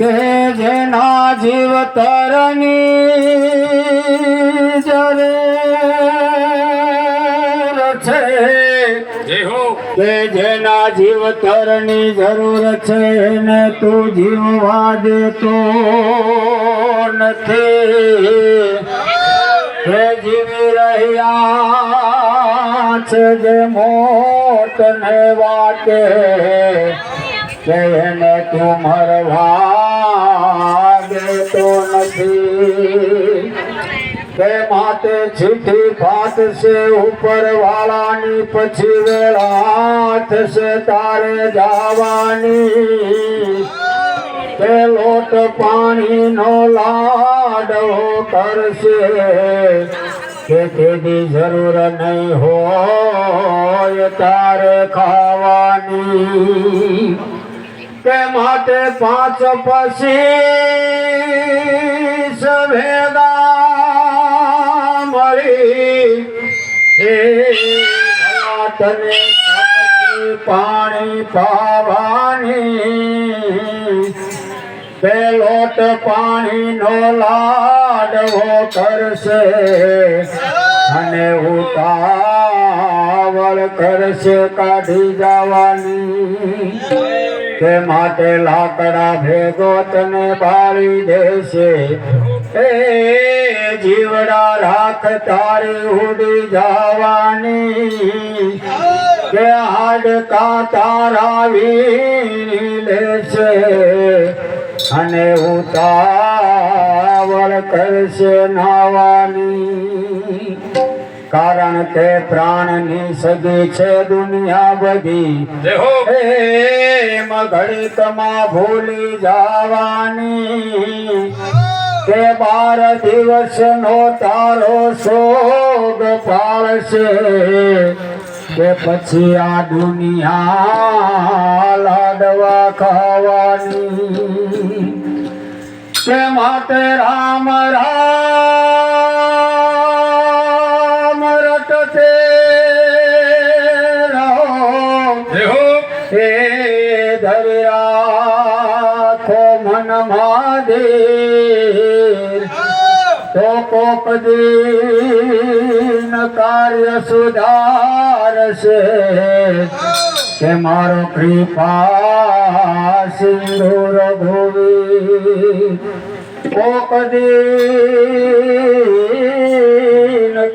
કે જેના જીવ તરની જરૂર છે કે જેના જીવ તરની જરૂર છે ને તું જીવવા દેતો નથી. હે જીવી રહ્યા છે જે મોત ને વાટે. કે એને તું મરવા દેતો નથી. તે માટે ચીઠી ફાટશે ઉપર વાળાની, પછી વેળા થશે તારે જવાની. તે લોટ પાણીનો લાડવો કરશે. તેની જરૂર નહીં હોય તારે ખાવાની. કે માટે પાંચ પછી સભેદા મળી. હે તને પાણી પાવાની. પેલોટ પાણીનો લાડવો કરશે અને ઉતાવળ કરશે કાઢી જવાની. તે માટે લાકડા ભેગો તને બાળી દેશે. એ જીવડા રાખ તારી ઉડી જવાની. કે હાડકા તારા વીણી લેશે અને ઉતાવળ કરશે નાવાની. કારણ કે પ્રાણની સગી છે દુનિયા બધી. જય મઘડિતમાં ભૂલી જવાની. કે બાર દિવસનો તારો શોગ પાળશે. કે પછી આ દુનિયા લાડવા ખાવાની. કે માટે રામ રામ રાખો મન મહાદેવ તો કોક દિન કાર્ય સુધારશે. કે મારો કૃપા સિંધુ ભૂવી કોક દિન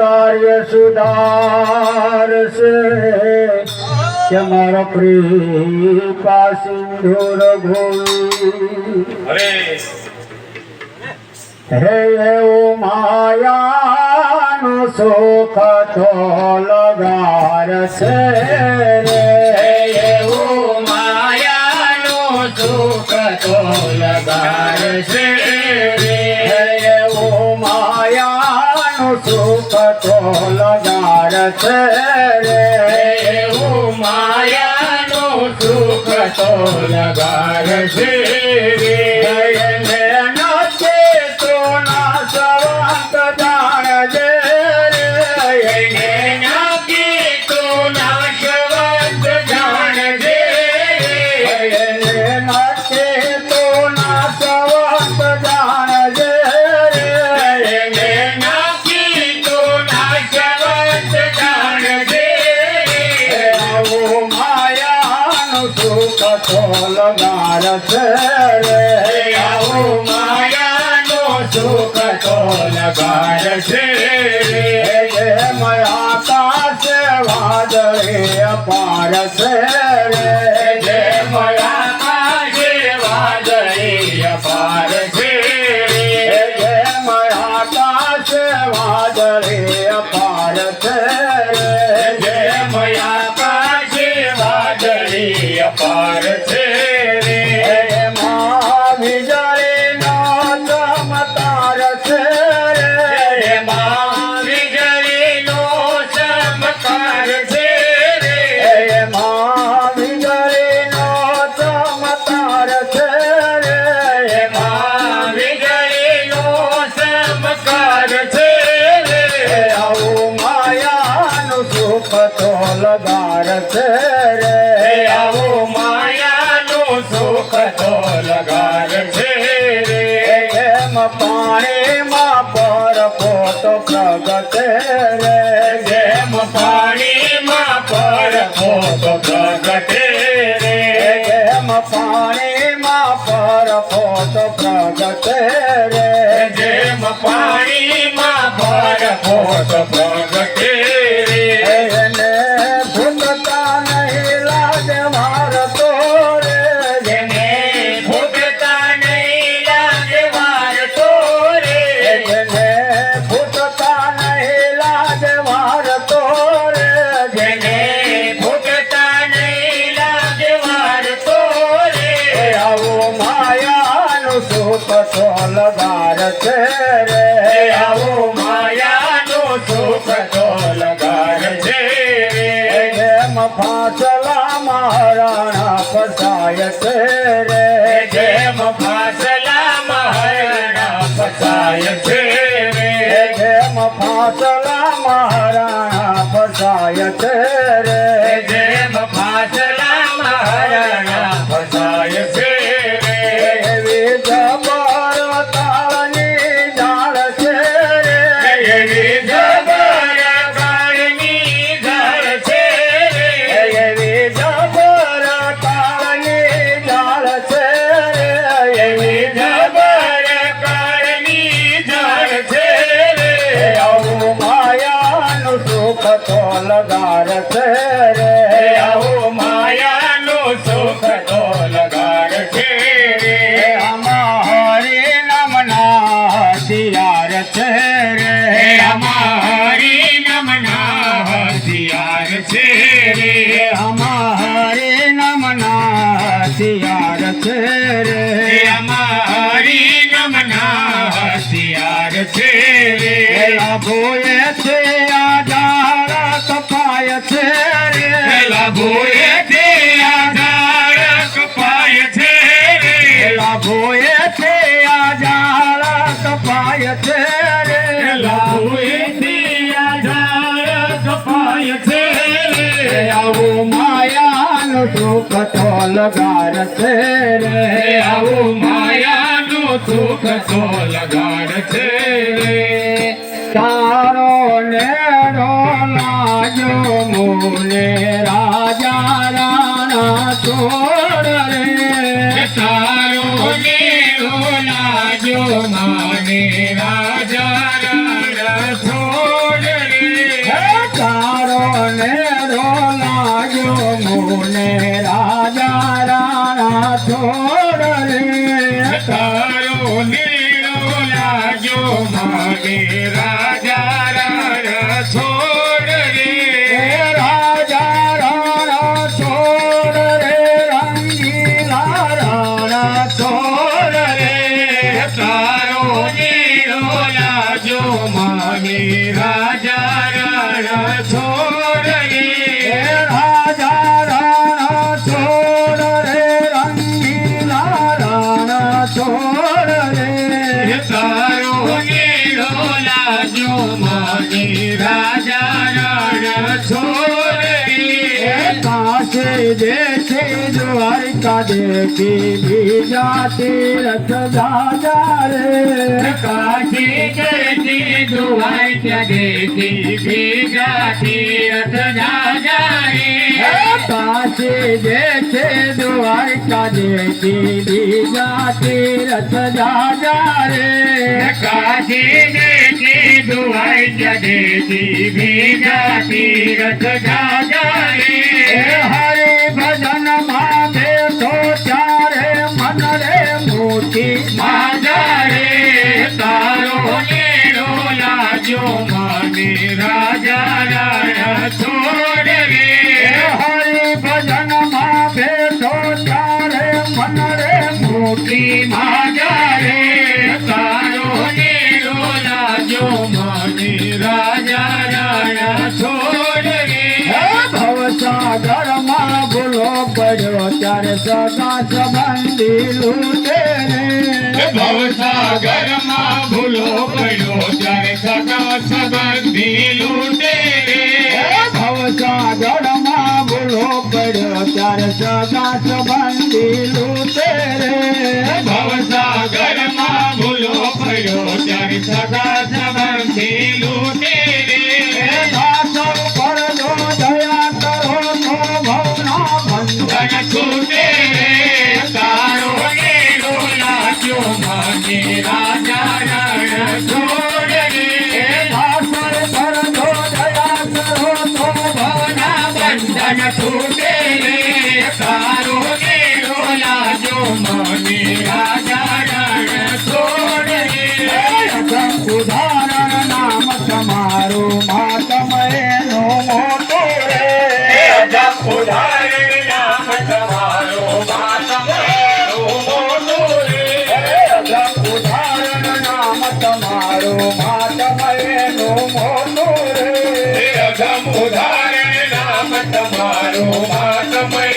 કાર્ય સુધારશે. કે મારો કૃપા ભૂવી અરે. હે માયાનું સુખ તો લગાર છે રે. માયાનું સુખ તો લગાર છે રે. માયાનું સુખ તો લગાર છે રે. સુખ તો લગાર સુખ તો લગાર છે રે છે પાણીમાં પર પોતો પ્રગટે રે. જેમ પાણીમાં પર પોતો પ્રગટે રે. જેમ પાણીમાં પર પોતો પ્રગટે રે. જેમ પાણીમાં પર પોતો પ્રગટે સુખ તો લગાર છે રે આવો માયાનો સુખ તો લગાર છે રે જેમ ફાસલા મહારાણા ફસાય છે રે જેમ ફાસલા મહારાણા ફસાય છે રે જેમ ફાસલા મહારાણા ફસાય છે રે જેમ છે અમારી નમના હથિયાર છે રે આમાં હરિ નામના હથિયાર છે રે અમારી નમના હથિયાર છે રે લાભોએ છે આધાર કપાય છે રે લાભોએ તો લગાર છે રે. આવું માયાનું સુખ તો લગાડ છે રે. તારો નેરો લાજો મુને રાજા રાણા છોડ રે. તારો મેળો લાજો માને રાજા રાણા છોડ રે. તારો નેરો લાજો મુને છોડ રે તારો મેળો લાજો માને રાજા રાણા છોડ રે રાજા રાણા છોડ રે રંગીલા રાણા છોડ રે તારો મેળો લાજો માને રાજા રાણા છોડ દેશે દ્વારિકા દેખી બીજા તીરથ દાદા રે. કાશી કરતી દ્વારિકા ત્યાં બીજા તીરથ દાદા રે. કાશી દેશે દ્વારિકા દેખી બીજા તીરથ દાદા રે. કાશી દેતી દ્વારિકા ત્યાં બીજા તીરથ દાદા રે. હરે મોટી માજા રે તારો નેડો લાજો પડ્યો ત્યારે સગા સંબંધી લૂટે રે. ભવસાગરમાં ભૂલો પડ્યો ત્યારે સગા સંબંધી લૂટે રે. ભવસાગરમાં ભૂલો પડ્યો ત્યારે સગા સંબંધી લૂટે રે. ભવસાગરમાં ભૂલો પડ્યો ત્યારે સગા મન છૂટે ને તારો દેરો લાજો મને. રાજારણ છોડ. રે ઉદાહરણ નામ તમારો માતમ એનો મોટો રે. ઉદાહરણ નામ તમારો માતમ એનો મોટો રે. ઉદાહરણ નામ તમારો તમારું આ એનું